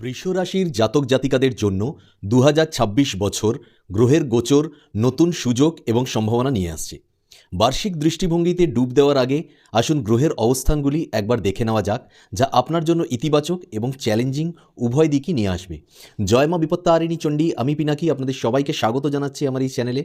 বৃষ রাশির জাতক জাতিকাদের জন্য দু হাজার ছাব্বিশ বছর গ্রহের গোচর, নতুন সুযোগ এবং সম্ভাবনা নিয়ে আসছে। বার্ষিক দৃষ্টিভঙ্গিতে ডুব দেওয়ার আগে আসুন গ্রহের অবস্থানগুলি একবার দেখে নেওয়া যাক, যা আপনার জন্য ইতিবাচক এবং চ্যালেঞ্জিং উভয় দিকই নিয়ে আসবে। জয় মা বিপত্তারিণী চণ্ডী, আমি পিনাকি, আপনাদের সবাইকে স্বাগত জানাচ্ছি আমার এই চ্যানেলে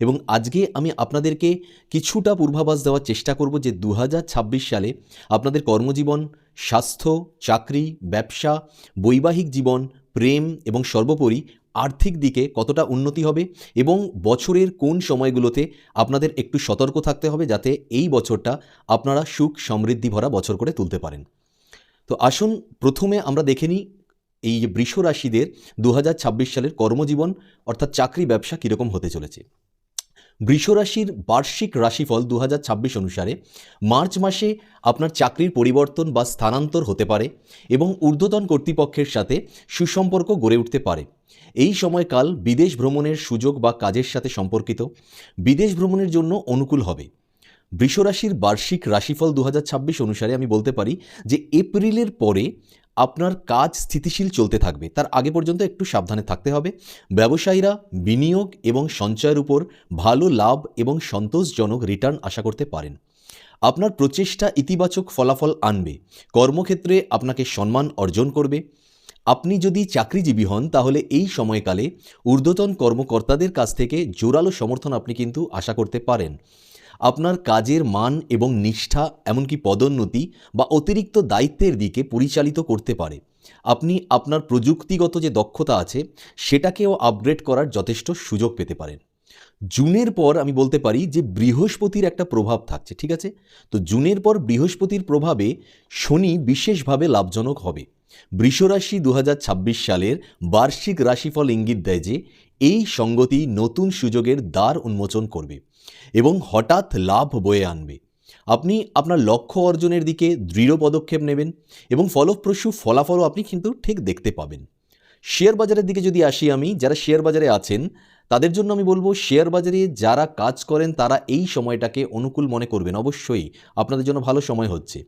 এবং আজকে আমি আপনাদেরকে কিছুটা পূর্বাভাস দেওয়ার চেষ্টা করব যে দু হাজার ছাব্বিশ সালে আপনাদের কর্মজীবন, স্বাস্থ্য, চাকরি, ব্যবসা, বৈবাহিক জীবন, প্রেম এবং সর্বোপরি আর্থিক দিকে কতটা উন্নতি হবে এবং বছরের কোন সময়গুলোতে আপনাদের একটু সতর্ক থাকতে হবে যাতে এই বছরটা আপনারা সুখ সমৃদ্ধি ভরা বছর করে তুলতে পারেন। তো আসুন প্রথমে আমরা দেখে নিই এই যে বৃষ রাশিদের দু হাজার ছাব্বিশ সালের কর্মজীবন অর্থাৎ চাকরি ব্যবসা কীরকম হতে চলেছে। বৃষ রাশির বার্ষিক রাশিফল দু হাজার ছাব্বিশ অনুসারে মার্চ মাসে আপনার চাকরির পরিবর্তন বা স্থানান্তর হতে পারে এবং ঊর্ধ্বতন কর্তৃপক্ষের সাথে সুসম্পর্ক গড়ে উঠতে পারে। এই সময়কাল বিদেশ ভ্রমণের সুযোগ বা কাজের সাথে সম্পর্কিত। বিদেশ ভ্রমণের জন্য অনুকূল হবে। বৃষরাশির বার্ষিক রাশিফল দু হাজার ছাব্বিশ অনুসারে আমি বলতে পারি যে এপ্রিলের পরে আপনার কাজ স্থিতিশীল চলতে থাকবে। তার আগে পর্যন্ত একটু সাবধানে থাকতে হবে। ব্যবসায়ীরা বিনিয়োগ এবং সঞ্চয়ের উপর ভালো লাভ এবং সন্তোষজনক রিটার্ন আশা করতে পারেন। আপনার প্রচেষ্টা ইতিবাচক ফলাফল আনবে। কর্মক্ষেত্রে আপনাকে সম্মান অর্জন করবে। আপনি যদি চাকরিজীবী হন, তাহলে এই সময়কালে ঊর্ধ্বতন কর্মকর্তাদের কাছ থেকে জোরালো সমর্থন আপনি কিন্তু আশা করতে পারেন। আপনার কাজের মান এবং নিষ্ঠা, এমনকি পদোন্নতি বা অতিরিক্ত দায়িত্বের দিকে পরিচালিত করতে পারে। আপনি আপনার প্রযুক্তিগত যে দক্ষতা আছে, সেটাকেও আপগ্রেড করার যথেষ্ট সুযোগ পেতে পারেন। জুনের পর আমি বলতে পারি যে বৃহস্পতির একটা প্রভাব থাকছে, ঠিক আছে? তো জুনের পর বৃহস্পতির প্রভাবে শনি বিশেষভাবে লাভজনক হবে। বৃষরাশি দু হাজার ছাব্বিশ সালের বার্ষিক রাশিফল ইঙ্গিত দেয় যে, এই সঙ্গতি নতুন সুযোগের দ্বার উন্মোচন করবে। এবং হঠাৎ লাভ বয়ে আনবে। আপনি আপনার লক্ষ্য অর্জনের দিকে দৃঢ় পদক্ষেপ নেবেন এবং ফলপ্রসূ ফলাফলও আপনি কিন্তু ঠিক দেখতে পাবেন। শেয়ার বাজারের দিকে যদি আসি আমি, যারা শেয়ার বাজারে আছেন, তাদের জন্য আমি বলব শেয়ার বাজারে যারা কাজ করেন, তারা এই সময়টাকে অনুকূল মনে করবেন। অবশ্যই আপনাদের জন্য ভালো সময় হচ্ছে।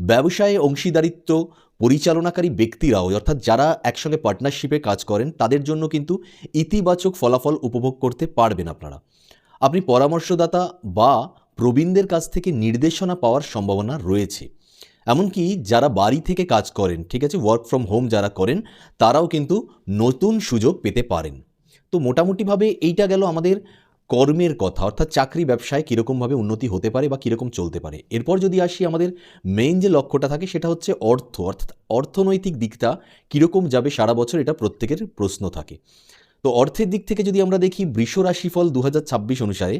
ব্যবসায়ে অংশীদারিত্ব, পরিচালনাকারী ব্যক্তিরাও, অর্থাৎ যারা একসঙ্গে পার্টনারশিপে কাজ করেন, তাদের জন্য কিন্তু ইতিবাচক ফলাফল উপভোগ করতে পারবেন আপনারা। আপনি পরামর্শদাতা বা প্রবীণদের কাছ থেকে নির্দেশনা পাওয়ার সম্ভাবনা রয়েছে। এমনকি যারা বাড়ি থেকে কাজ করেন, ঠিক আছে ওয়ার্ক ফ্রম হোম যারা করেন, তারাও কিন্তু নতুন সুযোগ পেতে পারেন। তো মোটামুটিভাবে এইটা গেল আমাদের কর্মের কথা, অর্থাৎ চাকরি ব্যবসায় কীরকমভাবে উন্নতি হতে পারে বা কীরকম চলতে পারে। এরপর যদি আসি আমাদের মেইন যে লক্ষ্যটা থাকে, সেটা হচ্ছে অর্থ, অর্থাৎ অর্থনৈতিক দিকটা কীরকম যাবে সারা বছর, এটা প্রত্যেকের প্রশ্ন থাকে। তো অর্থের দিক থেকে যদি আমরা দেখি বৃষ রাশিফল দু হাজার ছাব্বিশ অনুসারে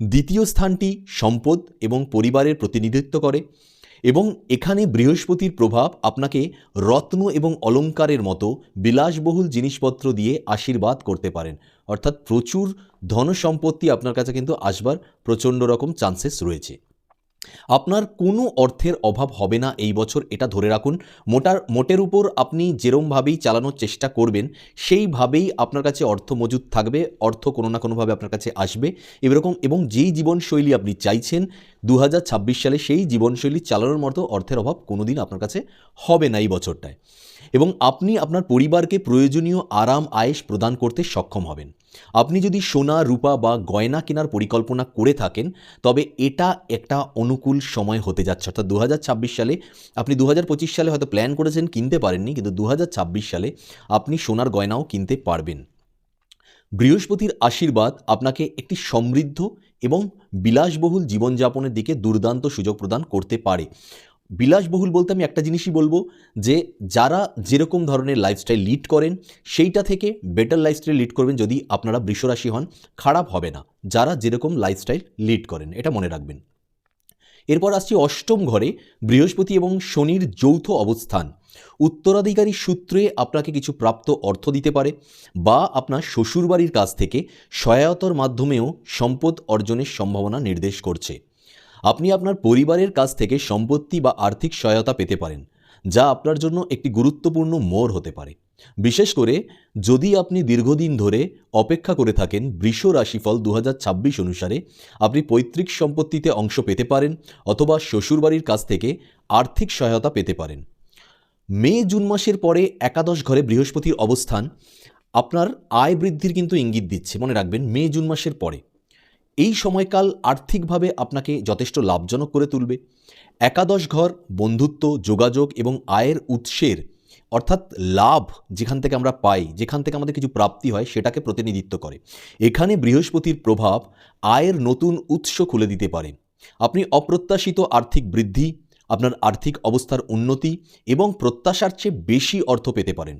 দ্বিতীয় স্থানটি সম্পদ এবং পরিবারের প্রতিনিধিত্ব করে এবং এখানে বৃহস্পতির প্রভাব আপনাকে রত্ন এবং অলঙ্কারের মতো বিলাসবহুল জিনিসপত্র দিয়ে আশীর্বাদ করতে পারেন। অর্থাৎ প্রচুর ধন সম্পত্তি আপনার কাছে কিন্তু আসবার প্রচণ্ড রকম চান্সেস রয়েছে। আপনার কোনো অর্থের অভাব হবে না এই বছর, এটা ধরে রাখুন। মোটার, মোটের উপর আপনি যেরমভাবেই চালানোর চেষ্টা করবেন, সেইভাবেই আপনার কাছে অর্থ মজুদ থাকবে, অর্থ কোনো না কোনোভাবে আপনার কাছে আসবে। এরকম এবং যেই জীবনশৈলী আপনি চাইছেন দু হাজার ছাব্বিশ সালে সেই জীবনশৈলী চালানোর মতো অর্থের অভাব কোনো দিন আপনার কাছে হবে না এই বছরটায়। এবং আপনি আপনার পরিবারকে প্রয়োজনীয় আরাম আয়েস প্রদান করতে সক্ষম হবেন। আপনি যদি সোনা, রূপা বা গয়না কেনার পরিকল্পনা করে থাকেন, তবে এটা একটা অনুকূল সময় হতে যাচ্ছে। অর্থাৎ দু হাজার ছাব্বিশ সালে আপনি দু হাজার পঁচিশ সালে হয়তো প্ল্যান করেছেন, কিনতে পারেননি, কিন্তু দু হাজার ছাব্বিশ সালে আপনি সোনার গয়নাও কিনতে পারবেন। বৃহস্পতির আশীর্বাদ আপনাকে একটি সমৃদ্ধ এবং বিলাসবহুল জীবনযাপনের দিকে দুর্দান্ত সুযোগ প্রদান করতে পারে। বিলাসবহুল বলতে আমি একটা জিনিসই বলব যে যারা যেরকম ধরনের লাইফস্টাইল লিড করেন, সেইটা থেকে বেটার লাইফস্টাইল লিড করবেন যদি আপনারা বৃষরাশি হন, খারাপ হবে না। যারা যেরকম লাইফস্টাইল লিড করেন, এটা মনে রাখবেন। এরপর আসছি অষ্টম ঘরে, বৃহস্পতি এবং শনির যৌথ অবস্থান। উত্তরাধিকারী সূত্রে আপনাকে কিছু প্রাপ্ত অর্থ দিতে পারে বা আপনার শ্বশুরবাড়ির কাছ থেকে সহায়তার মাধ্যমেও সম্পদ অর্জনের সম্ভাবনা নির্দেশ করছে। আপনি আপনার পরিবারের কাছ থেকে সম্পত্তি বা আর্থিক সহায়তা পেতে পারেন, যা আপনার জন্য একটি গুরুত্বপূর্ণ মোড় হতে পারে। বিশেষ করে, যদি আপনি দীর্ঘদিন ধরে অপেক্ষা করে থাকেন বৃষ রাশিফল দু হাজার ছাব্বিশ অনুসারে, আপনি পৈতৃক সম্পত্তিতে অংশ পেতে পারেন অথবা শ্বশুরবাড়ির কাছ থেকে আর্থিক সহায়তা পেতে পারেন। মে জুন মাসের পরে একাদশ ঘরে বৃহস্পতির অবস্থান, আপনার আয় বৃদ্ধির কিন্তু ইঙ্গিত দিচ্ছে। মনে রাখবেন, মে জুন মাসের পরে। এই সময়কাল আর্থিকভাবে আপনাকে যথেষ্ট লাভজনক করে তুলবে। একাদশ ঘর, বন্ধুত্ব, যোগাযোগ এবং আয়ের উৎসের অর্থাৎ লাভ যেখান থেকে আমরা পাই, যেখান থেকে আমাদের কিছু প্রাপ্তি হয়, সেটাকে প্রতিনিধিত্ব করে। এখানে বৃহস্পতির প্রভাব আয়ের নতুন উৎস খুলে দিতে পারে। আপনি অপ্রত্যাশিত আর্থিক বৃদ্ধি, আপনার আর্থিক অবস্থার উন্নতি এবং প্রত্যাশার চেয়ে বেশি অর্থ পেতে পারেন।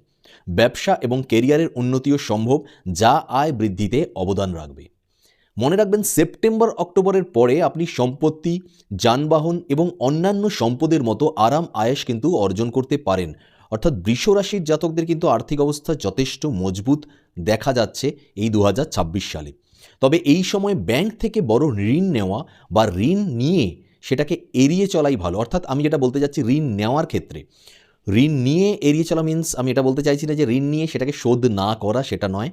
ব্যবসা এবং কেরিয়ারের উন্নতিও সম্ভব যা আয় বৃদ্ধিতে অবদান রাখবে। মনে রাখবেন সেপ্টেম্বর, অক্টোবরের পরে আপনি সম্পত্তি, যানবাহন এবং অন্যান্য সম্পদের মতো আরাম আয়েস কিন্তু অর্জন করতে পারেন। অর্থাৎ বৃষ রাশির জাতকদের কিন্তু আর্থিক অবস্থা যথেষ্ট মজবুত দেখা যাচ্ছে এই দু হাজার ছাব্বিশ সালে। তবে এই সময় ব্যাংক থেকে বড় ঋণ নেওয়া বা ঋণ নিয়ে সেটাকে এড়িয়ে চলাই ভালো। অর্থাৎ আমি যেটা বলতে যাচ্ছি, ঋণ নেওয়ার ক্ষেত্রে। ঋণ নিয়ে এড়িয়ে চলা মিন্স আমি এটা বলতে চাইছি না যে ঋণ নিয়ে সেটাকে শোধ না করা সেটা নয়।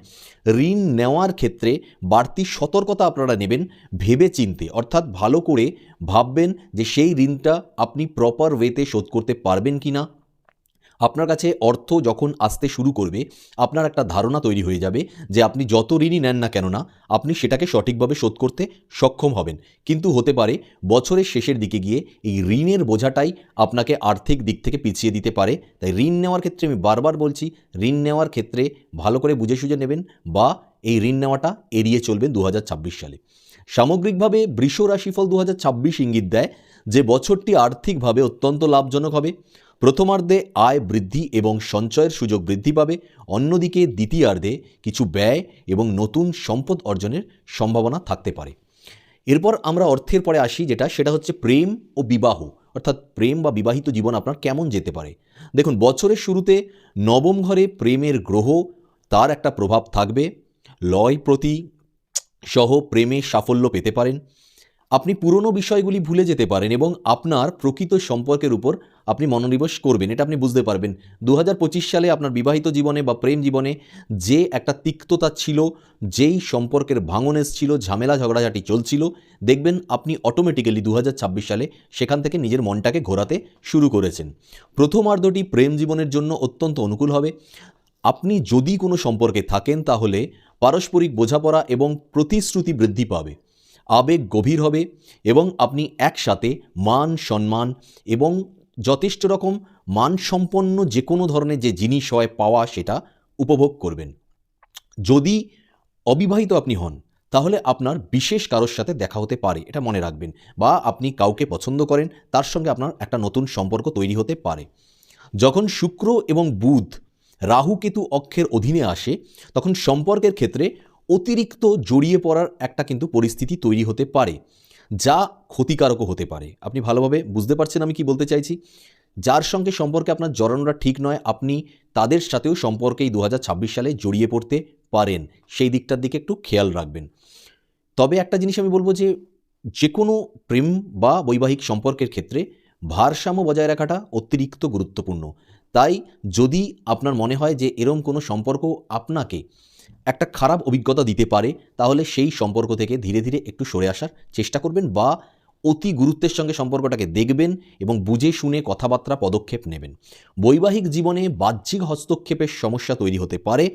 ঋণ নেওয়ার ক্ষেত্রে বাড়তি সতর্কতা আপনারা নেবেন ভেবে চিনতে অর্থাৎ ভালো করে ভাববেন যে সেই ঋণটা আপনি প্রপার ওয়েতে শোধ করতে পারবেন কি না আপনার কাছে অর্থ যখন আসতে শুরু করবে, আপনার একটা ধারণা তৈরি হয়ে যাবে যে আপনি যত ঋণই নেন না কেন না আপনি সেটাকে সঠিকভাবে শোধ করতে সক্ষম হবেন। কিন্তু হতে পারে, বছরের শেষের দিকে গিয়ে এই ঋণের বোঝাটাই আপনাকে আর্থিক দিক থেকে পিছিয়ে দিতে পারে। তাই ঋণ নেওয়ার ক্ষেত্রে আমি বারবার বলছি, ঋণ নেওয়ার ক্ষেত্রে ভালো করে বুঝে সুঝে নেবেন বা এই ঋণ নেওয়াটা এড়িয়ে চলবেন দু হাজার ছাব্বিশ সালে। সামগ্রিকভাবে বৃষ রাশিফল দু হাজার ছাব্বিশ ইঙ্গিত দেয় যে বছরটি আর্থিকভাবে অত্যন্ত লাভজনক হবে। প্রথমার্ধে আয় বৃদ্ধি এবং সঞ্চয়ের সুযোগ বৃদ্ধি পাবে, অন্যদিকে দ্বিতীয়ার্ধে কিছু ব্যয় এবং নতুন সম্পদ অর্জনের সম্ভাবনা থাকতে পারে। এরপর আমরা অর্থের পরে আসি, যেটা সেটা হচ্ছে প্রেম ও বিবাহ। অর্থাৎ প্রেম বা বিবাহিত জীবন আপনার কেমন যেতে পারে? দেখুন, বছরের শুরুতে নবম ঘরে প্রেমের গ্রহ, তার একটা প্রভাব থাকবে। লয় প্রতি সহ প্রেমে সাফল্য পেতে পারেন। আপনি পুরনো বিষয়গুলি ভুলে যেতে পারেন এবং আপনার প্রকৃত সম্পর্কের উপর আপনি মনোনিবেশ করবেন। এটা আপনি বুঝতে পারবেন। দু হাজার পঁচিশ সালে আপনার বিবাহিত জীবনে বা প্রেম জীবনে যে একটা তিক্ততা ছিল, যেই সম্পর্কের ভাঙন এসছিল, ঝামেলা ঝগড়াঝাটি চলছিল, দেখবেন আপনি অটোমেটিক্যালি দু হাজার ছাব্বিশ সালে সেখান থেকে নিজের মনটাকে ঘোরাতে শুরু করেছেন। প্রথমার্ধটি প্রেম জীবনের জন্য অত্যন্ত অনুকূল হবে। আপনি যদি কোনো সম্পর্কে থাকেন তাহলে পারস্পরিক বোঝাপড়া এবং প্রতিশ্রুতি বৃদ্ধি পাবে। আবেগ গভীর হবে এবং আপনি একসাথে মান, সম্মান এবং যথেষ্ট রকম মানসম্পন্ন যে কোনো ধরনের যে জিনিস হয়, পাওয়া সেটা উপভোগ করবেন। যদি অবিবাহিত আপনি হন, তাহলে আপনার বিশেষ কারোর সাথে দেখা হতে পারে, এটা মনে রাখবেন, বা আপনি কাউকে পছন্দ করেন, তার সঙ্গে আপনার একটা নতুন সম্পর্ক তৈরি হতে পারে। যখন শুক্র এবং বুধ রাহু কেতু অক্ষের অধীনে আসে, তখন সম্পর্কের ক্ষেত্রে অতিরিক্ত জড়িয়ে পড়ার একটা কিন্তু পরিস্থিতি তৈরি হতে পারে, যা ক্ষতিকারকও হতে পারে। আপনি ভালোভাবে বুঝতে পারছেন আমি কি বলতে চাইছি? যার সঙ্গে সম্পর্কে আপনার জড়ানোটা ঠিক নয়, আপনি তাদের সাথেও সম্পর্কেই দু সালে জড়িয়ে পড়তে পারেন। সেই দিকটার দিকে একটু খেয়াল রাখবেন। তবে একটা জিনিস আমি বলব যে যে কোনো প্রেম বা বৈবাহিক সম্পর্কের ক্ষেত্রে ভারসাম্য বজায় রাখাটা অতিরিক্ত গুরুত্বপূর্ণ। তাই যদি আপনার মনে হয় যে এরম কোনো সম্পর্ক আপনাকে একটা খারাপ অভিজ্ঞতা দিতে পারে, তাহলে সেই সম্পর্ক থেকে ধীরে ধীরে একটু সরে আসার চেষ্টা করবেন বা অতি গুরুত্বের সঙ্গে সম্পর্কটাকে দেখবেন এবং বুঝে শুনে কথাবার্তা পদক্ষেপ নেবেন। বৈবাহিক জীবনে বাহ্যিক হস্তক্ষেপের সমস্যা তৈরি হতে পারে,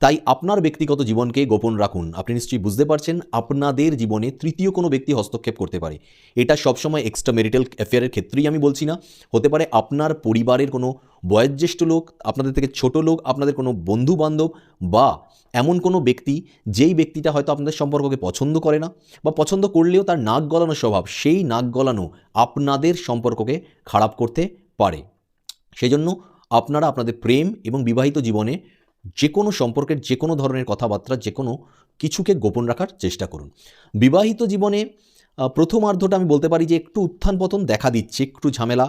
তাই আপনার ব্যক্তিগত জীবনকে গোপন রাখুন। আপনি নিশ্চয়ই বুঝতে পারছেন, আপনাদের জীবনে তৃতীয় কোনো ব্যক্তি হস্তক্ষেপ করতে পারে। এটা সবসময় এক্সট্রা মেরিটাল অ্যাফেয়ারের ক্ষেত্রেই আমি বলছি না। হতে পারে আপনার পরিবারের কোনো বয়োজ্যেষ্ঠ লোক, আপনাদের থেকে ছোট লোক, আপনাদের কোনো বন্ধু বান্ধব বা এমন কোনো ব্যক্তি যেই ব্যক্তিটা হয়তো আপনাদের সম্পর্ককে পছন্দ করে না বা পছন্দ করলেও তার নাক গলানো স্বভাব, সেই নাক গলানো আপনাদের সম্পর্ককে খারাপ করতে পারে। সেই জন্য আপনারা আপনাদের প্রেম এবং বিবাহিত জীবনে যে কোনো সম্পর্কের যে কোনো ধরনের কথাবার্তা যে কোনো কিছুকে গোপন রাখার চেষ্টা করুন। বিবাহিত জীবনে প্রথমার্ধটা আমি বলতে পারি যে একটু উত্থান পতন দেখা দিচ্ছে, একটু ঝামেলা,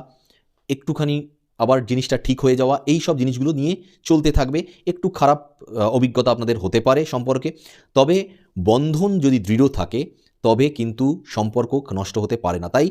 একটুখানি আবার জিনিসটা ঠিক হয়ে যাওয়া, এই সব জিনিসগুলো নিয়ে চলতে থাকবে। একটু খারাপ অভিজ্ঞতা আপনাদের হতে পারে সম্পর্কে। তবে বন্ধন যদি দৃঢ় থাকে, তবে কিন্তু সম্পর্ক নষ্ট হতে পারে না। তাই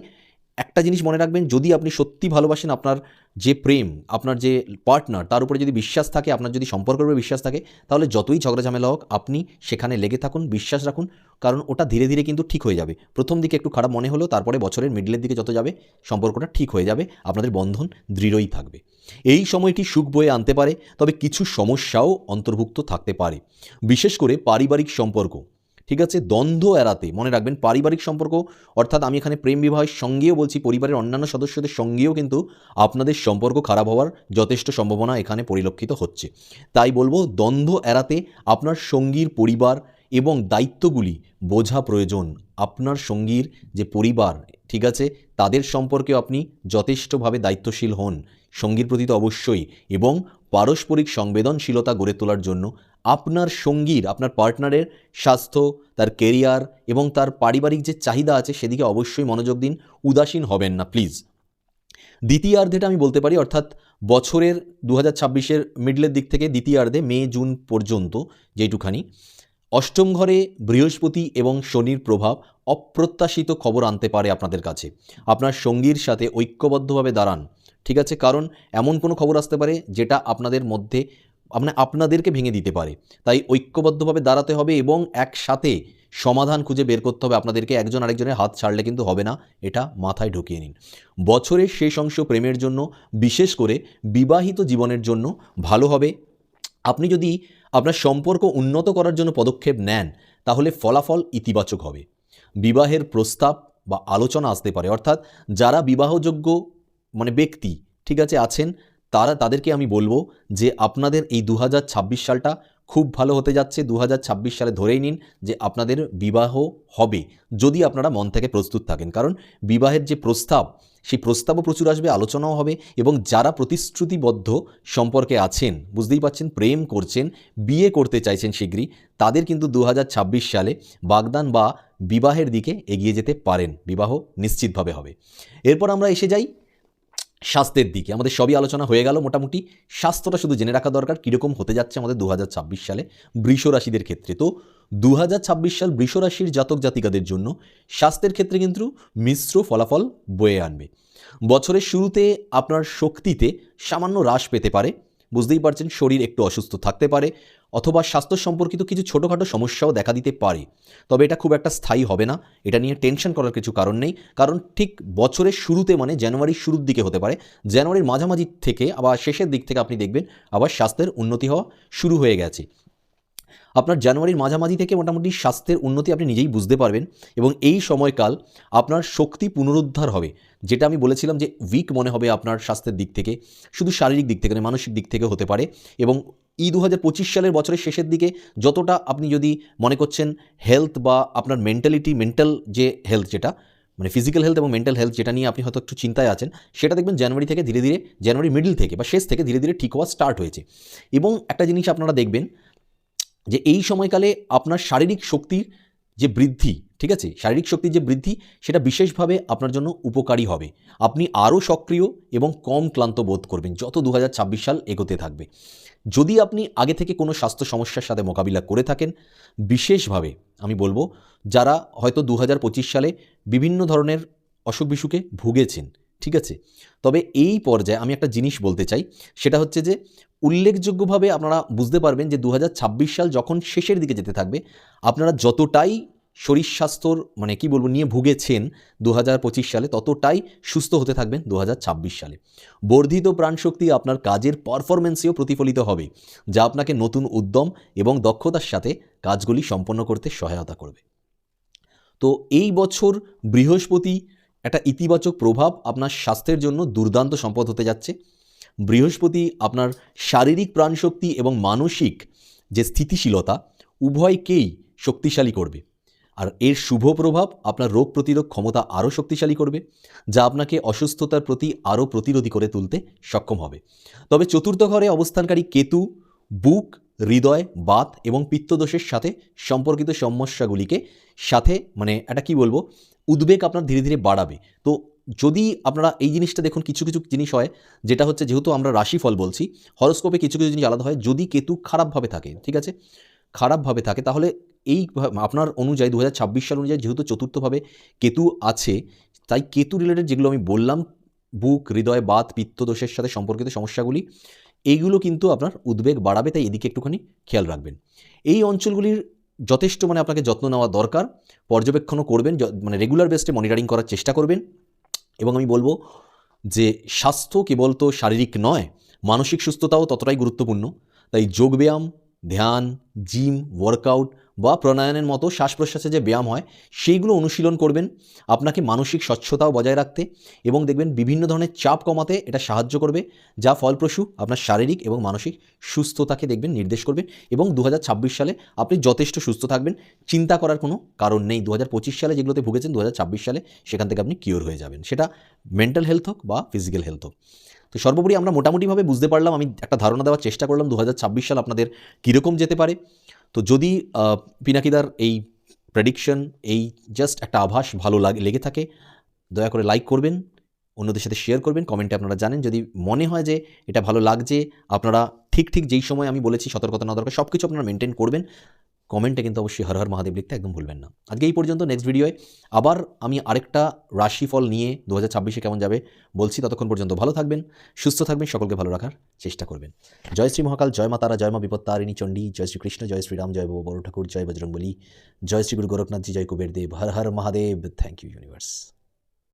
একটা জিনিস মনে রাখবেন, যদি আপনি সত্যি ভালোবাসেন আপনার যে প্রেম, আপনার যে পার্টনার তার উপরে যদি বিশ্বাস থাকে, আপনার যদি সম্পর্কের উপরে বিশ্বাস থাকে, তাহলে যতই ঝগড়া ঝামেলা হোক, আপনি সেখানে লেগে থাকুন, বিশ্বাস রাখুন, কারণ ওটা ধীরে ধীরে কিন্তু ঠিক হয়ে যাবে। প্রথম দিকে একটু খারাপ মনে হলেও তারপরে বছরের মিডলের দিকে যত যাবে, সম্পর্কটা ঠিক হয়ে যাবে, আপনাদের বন্ধন দৃঢ়ই থাকবে। এই সময়টি সুখ বয়ে আনতে পারে, তবে কিছু সমস্যাও অন্তর্ভুক্ত থাকতে পারে। বিশেষ করে পারিবারিক সম্পর্ক। ঠিক আছে, দ্বন্দ্ব এড়াতে। মনে রাখবেন, পারিবারিক সম্পর্ক, অর্থাৎ আমি এখানে প্রেম বিবাহের সঙ্গেও বলছি, পরিবারের অন্যান্য সদস্যদের সঙ্গেও কিন্তু আপনাদের সম্পর্ক খারাপ হওয়ার যথেষ্ট সম্ভাবনা এখানে পরিলক্ষিত হচ্ছে। তাই বলব, দ্বন্দ্ব এড়াতে আপনার সঙ্গীর পরিবার এবং দায়িত্বগুলি বোঝা প্রয়োজন। আপনার সঙ্গীর যে পরিবার, ঠিক আছে, তাদের সম্পর্কেও আপনি যথেষ্টভাবে দায়িত্বশীল হন। সঙ্গীর প্রতি তো অবশ্যই এবং পারস্পরিক সংবেদনশীলতা গড়ে তোলার জন্য আপনার সঙ্গীর, আপনার পার্টনারের স্বাস্থ্য, তার কেরিয়ার এবং তার পারিবারিক যে চাহিদা আছে সেদিকে অবশ্যই মনোযোগ দিন। উদাসীন হবেন না, প্লিজ। দ্বিতীয়ার্ধেটা আমি বলতে পারি, অর্থাৎ বছরের দু হাজার ছাব্বিশের মিডলের দিক থেকে দ্বিতীয়ার্ধে মে, জুন পর্যন্ত যেটুখানি, অষ্টম ঘরে বৃহস্পতি এবং শনির প্রভাব অপ্রত্যাশিত খবর আনতে পারে আপনাদের কাছে। আপনার সঙ্গীর সাথে ঐক্যবদ্ধভাবে দাঁড়ান, ঠিক আছে? কারণ এমন কোনো খবর আসতে পারে যেটা আপনাদের মধ্যে মানে আপনাদেরকে ভেঙে দিতে পারে। তাই ঐক্যবদ্ধভাবে দাঁড়াতে হবে এবং একসাথে সমাধান খুঁজে বের করতে হবে আপনাদেরকে। একজন আরেকজনের হাত ছাড়লে কিন্তু হবে না, এটা মাথায় ঢুকিয়ে নিন। বছরের শেষ অংশ প্রেমের জন্য, বিশেষ করে বিবাহিত জীবনের জন্য ভালো হবে। আপনি যদি আপনার সম্পর্ক উন্নত করার জন্য পদক্ষেপ নেন, তাহলে ফলাফল ইতিবাচক হবে। বিবাহের প্রস্তাব বা আলোচনা আসতে পারে। অর্থাৎ যারা বিবাহযোগ্য মানে ব্যক্তি, ঠিক আছে, আছেন তারা তাদেরকে আমি বলব যে আপনাদের এই দু হাজার ছাব্বিশ সালটা খুব ভালো হতে যাচ্ছে। দু হাজার ছাব্বিশ সালে ধরেই নিন যে আপনাদের বিবাহ হবে, যদি আপনারা মন থেকে প্রস্তুত থাকেন। কারণ বিবাহের যে প্রস্তাব, সেই প্রস্তাবও প্রচুর আসবে, আলোচনাও হবে এবং যারা প্রতিশ্রুতিবদ্ধ সম্পর্কে আছেন, বুঝতেই পারছেন, প্রেম করছেন, বিয়ে করতে চাইছেন শীঘ্রই তাদের কিন্তু দু হাজার ছাব্বিশ সালে বাগদান বা বিবাহের দিকে এগিয়ে যেতে পারেন। বিবাহ নিশ্চিতভাবে হবে। এরপর আমরা এসে যাই স্বাস্থ্যের দিকে। আমাদের সবই আলোচনা হয়ে গেল মোটামুটি। স্বাস্থ্যটা শুধু জেনে রাখা দরকার, কীরকম হতে যাচ্ছে আমাদের দু হাজার ছাব্বিশ সালে বৃষ রাশিদের ক্ষেত্রে। তো দু হাজার ছাব্বিশ সাল বৃষ রাশির জাতক জাতিকাদের জন্য স্বাস্থ্যের ক্ষেত্রে কিন্তু মিশ্র ফলাফল বয়ে আনবে। বছরের শুরুতে আপনার শক্তিতে সামান্য হ্রাস পেতে পারে। বুঝতেই পারছেন শরীর একটু অসুস্থ থাকতে পারে অথবা স্বাস্থ্য সম্পর্কিত কিছু ছোটোখাটো সমস্যাও দেখা দিতে পারে। তবে এটা খুব একটা স্থায়ী হবে না। এটা নিয়ে টেনশন করার কিছু কারণ নেই। কারণ ঠিক বছরের শুরুতে মানে জানুয়ারির শুরুর দিকে হতে পারে। জানুয়ারির মাঝামাঝি থেকে আবার শেষের দিক থেকে আপনি দেখবেন আবার স্বাস্থ্যের উন্নতি হওয়া শুরু হয়ে গেছে। আপনার জানুয়ারির মাঝামাঝি থেকে মোটামুটি স্বাস্থ্যের উন্নতি আপনি নিজেই বুঝতে পারবেন এবং এই সময়কাল আপনার শক্তি পুনরুদ্ধার হবে। যেটা আমি বলেছিলাম যে উইক মনে হবে আপনার স্বাস্থ্যের দিক থেকে, শুধু শারীরিক দিক থেকে মানসিক দিক থেকে হতে পারে এবং এই দু হাজার পঁচিশ সালের বছরের শেষের দিকে যতটা আপনি যদি মনে করছেন হেলথ বা আপনার মেন্টালিটি মেন্টাল যে হেলথ যেটা মানে ফিজিক্যাল হেলথ এবং মেন্টাল হেলথ যেটা নিয়ে আপনি হয়তো একটু চিন্তায় আছেন, সেটা দেখবেন জানুয়ারি থেকে ধীরে ধীরে, জানুয়ারি মিডল থেকে বা শেষ থেকে ধীরে ধীরে ঠিক হওয়া স্টার্ট হয়েছে। এবং একটা জিনিস আপনারা দেখবেন যে এই সময়কালে আপনার শারীরিক শক্তির যে বৃদ্ধি, ঠিক আছে? শারীরিক শক্তির যে বৃদ্ধি, সেটা বিশেষভাবে আপনার জন্য উপকারী হবে। আপনি আরও সক্রিয় এবং কম ক্লান্ত বোধ করবেন, যত দু হাজার ছাব্বিশ সাল এগোতে থাকবে। যদি আপনি আগে থেকে কোনো স্বাস্থ্য সমস্যার সাথে মোকাবিলা করে থাকেন, বিশেষভাবে আমি বলব, যারা হয়তো দু হাজার পঁচিশ সালে বিভিন্ন ধরনের অসুখ বিসুখে ভুগেছেন ঠিক আছে? তবে এই পর্যায়ে আমি একটা জিনিস বলতে চাই, সেটা হচ্ছে যে উল্লেখযোগ্যভাবে আপনারা বুঝতে পারবেন যে দু হাজার ছাব্বিশ সাল যখন শেষের দিকে যেতে থাকবে, আপনারা যতটাই শরীর স্বাস্থ্যর মানে কি বলব নিয়ে ভুগেছেন দু হাজার পঁচিশ সালে, ততটাই সুস্থ হতে থাকবেন দু হাজার ছাব্বিশ সালে। বর্ধিত প্রাণশক্তি আপনার কাজের পারফরমেন্সেও প্রতিফলিত হবে, যা আপনাকে নতুন উদ্যম এবং দক্ষতার সাথে কাজগুলি সম্পন্ন করতে সহায়তা করবে। তো এই বছর বৃহস্পতি একটা ইতিবাচক প্রভাব আপনার স্বাস্থ্যের জন্য দুর্দান্ত সম্পদ হতে যাচ্ছে। বৃহস্পতি আপনার শারীরিক প্রাণশক্তি এবং মানসিক যে স্থিতিশীলতা, উভয়কেই শক্তিশালী করবে। আর এর শুভ প্রভাব আপনার রোগ প্রতিরোধ ক্ষমতা আরও শক্তিশালী করবে, যা আপনাকে অসুস্থতার প্রতি আরও প্রতিরোধী করে তুলতে সক্ষম হবে। তবে চতুর্থ ঘরে অবস্থানকারী কেতু, বুক, হৃদয়, বাত এবং পিত্তদোষের সাথে সম্পর্কিত সমস্যাগুলিকে সাথে মানে এটা কি বলব উদ্বেগ আপনার ধীরে ধীরে বাড়াবে। তো যদি আপনারা এই জিনিসটা দেখুন, কিছু কিছু জিনিস হয়, যেটা হচ্ছে যেহেতু আমরা রাশিফল বলছি, হরস্কোপে কিছু কিছু জিনিস আলাদা হয়, যদি কেতু খারাপভাবে থাকে, ঠিক আছে? খারাপভাবে থাকে, তাহলে এই আপনার অনুযায়ী দু হাজার ছাব্বিশ সাল অনুযায়ী যেহেতু চতুর্থভাবে কেতু আছে, তাই কেতু রিলেটেড যেগুলো আমি বললাম, বুক, হৃদয়, বাত পিত্ত দোষের সাথে সম্পর্কিত সমস্যাগুলি এইগুলো কিন্তু আপনার উদ্বেগ বাড়াবে, তাই এদিকে একটুখানি খেয়াল রাখবেন। এই অঞ্চলগুলির যথেষ্ট মানে আপনাকে যত্ন নেওয়া দরকার, পর্যবেক্ষণও করবেন মানে রেগুলার বেসে মনিটরিং করার চেষ্টা করবেন। এবং আমি বলব যে স্বাস্থ্য কেবল তো শারীরিক নয়, মানসিক সুস্থতাও ততটাই গুরুত্বপূর্ণ। তাই যোগব্যায়াম ধ্যান জিম ওয়ার্কআউট বা প্রাণায়ামের মতো শ্বাস প্রশ্বাসে যে ব্যায়াম হয়, সেইগুলো অনুশীলন করবেন। আপনাকে মানসিক স্বচ্ছতাও বজায় রাখতে এবং দেখবেন বিভিন্ন ধরনের চাপ কমাতে এটা সাহায্য করবে, যা ফলপ্রসূ আপনার শারীরিক এবং মানসিক সুস্থতাকে দেখবেন নির্দেশ করবে এবং দু হাজার ছাব্বিশ সালে আপনি যথেষ্ট সুস্থ থাকবেন, চিন্তা করার কোনো কারণ নেই। দু হাজার পঁচিশ সালে যেগুলোতে ভুগেছেন দু হাজার ছাব্বিশ সালে সেখান থেকে আপনি কিওর হয়ে যাবেন। সেটা মেন্টাল হেলথ হোক বা ফিজিক্যাল হেলথ হোক। তো সর্বোপরি আমরা মোটামুটিভাবে বুঝতে পারলাম, আমি একটা ধারণা দেওয়ার চেষ্টা করলাম দু হাজার ছাব্বিশ সাল আপনাদের কীরকম যেতে পারে। তো যদি পিনাকিদার এই প্রেডিকশন এই জাস্ট একটা আভাস ভালো লাগে, লেগে থাকে, দয়া করে লাইক করবেন, অন্যদের সাথে শেয়ার করবেন কমেন্টে আপনারা জানেন। যদি মনে হয় যে এটা ভালো লাগছে, আপনারা ঠিক ঠিক যেই সময় আমি বলেছি সতর্কতা না দরকার সব কিছু আপনারা মেনটেন করবেন। কমেন্টে কিন্তু অবশ্যই হর হর মহাদেব লিখতে একদম ভুলবেন না। আজকে এই পর্যন্ত নেক্সট ভিডিওয় আবার আমি আরেকটা রাশিফল নিয়ে দু হাজার কেমন যাবে বলছি ততক্ষণ পর্যন্ত ভালো থাকবেন, সুস্থ থাকবেন, সকলকে ভালো রাখার চেষ্টা করবেন। জয় শ্রী মহাকাল, জয় মা তারা, জয় মা বিপদ তারিণী চণ্ডী, জয় শ্রী কৃষ্ণ, জয় শ্রীরাম জয় বাবু বড় ঠাকুর, জয় বজরংবলী, জয় শ্রী গুরু গোরখনাথজি, জয় Kuber Dev, Har Har Mahadev thank you universe